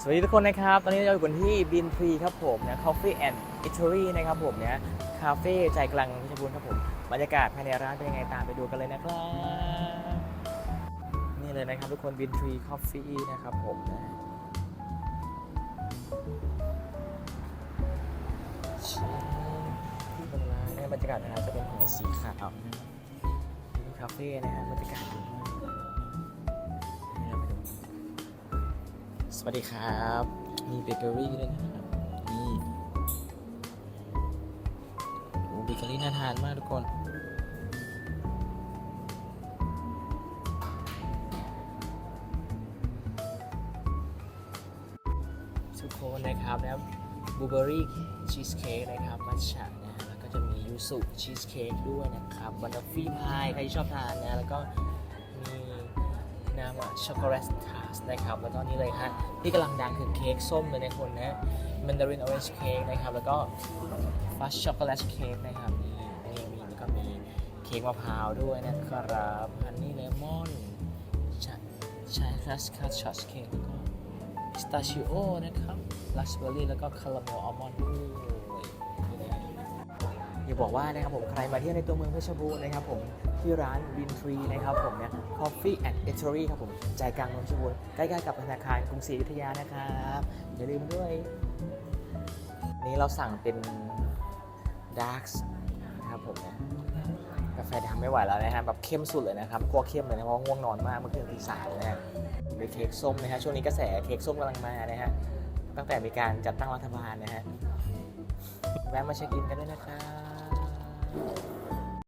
สวัสดีทุกคนนะครับ ตอนนี้เราอยู่กันที่บินทรีครับผมนะ Coffee and Eatery นะครับผมเนี่ยคาเฟ่ใจกลางเพชรบูรณ์ครับผม บรรยากาศภายในร้านเป็นยังไงตามไปดูกันเลยนะครับ นี่เลยนะครับทุกคนบินทรี Coffee นะครับผมนะที่บนร้านบรรยากาศนะครับจะเป็นของสีขาวครับนี่คาเฟ่นะฮะบรรยากาศดี สวัสดีครับ มีเบเกอรี่ด้วยนะครับ นี่โอ้เบเกอรี่น่าทานมากทุกคนทุกคนนะครับนะบลูเบอรี่ชีสเค้กนะครับมัทฉะนะฮะแล้วก็จะมียูสุชีสเค้กด้วยนะครับบันดาฟี่พายใครที่ชอบทานนะ แล้วก็มี น้ำว่าช็อกโกแลตทาสนะครับ แล้วก็นี่เลยฮะที่กำลังดังคือเค้กส้มเลยนะคนนะมันดารินออเรนจ์เค้กนะครับ แล้วก็ฟัชช็อกโกแลตเค้กนะครับนี่นี่มีแล้วก็มีเค้กมะพร้าวด้วยนะครับฮันนี่เลมอนชาชาคัสคัสช็อตเค้กแล้วก็พิสตาชิโอนะครับราสเบอร์รี่แล้วก็คาราเมลอัลมอนด์ด้วย อย่าบอกว่านะครับผมใครมาเที่ยวในตัวเมืองเพชรบูรณ์นะครับผมที่ร้านวินทรีนะครับผมเนี่ย Coffee and Eatery ครับผมใจกลางเมืองเพชรบูรณ์ใกล้ๆกับธนาคารกรุงศรีอยุธยานะครับอย่าลืมด้วยนี้เราสั่งเป็นดาร์กนะครับผมนี่ยกาแฟดำไม่ไหวแล้วนะฮะแบบเข้มสุดเลยนะครับกลัวเข้มเลยนะเพราะง่วงนอนมากเมื่อคืนตีสามนะฮะเป็นเค้กส้มนะฮะช่วงนี้กระแสเค้กส้มกำลังมานะฮะตั้งแต่มีการจัดตั้งรัฐบาลนะฮะ แวะมาเช็คอินกันด้วยนะครับ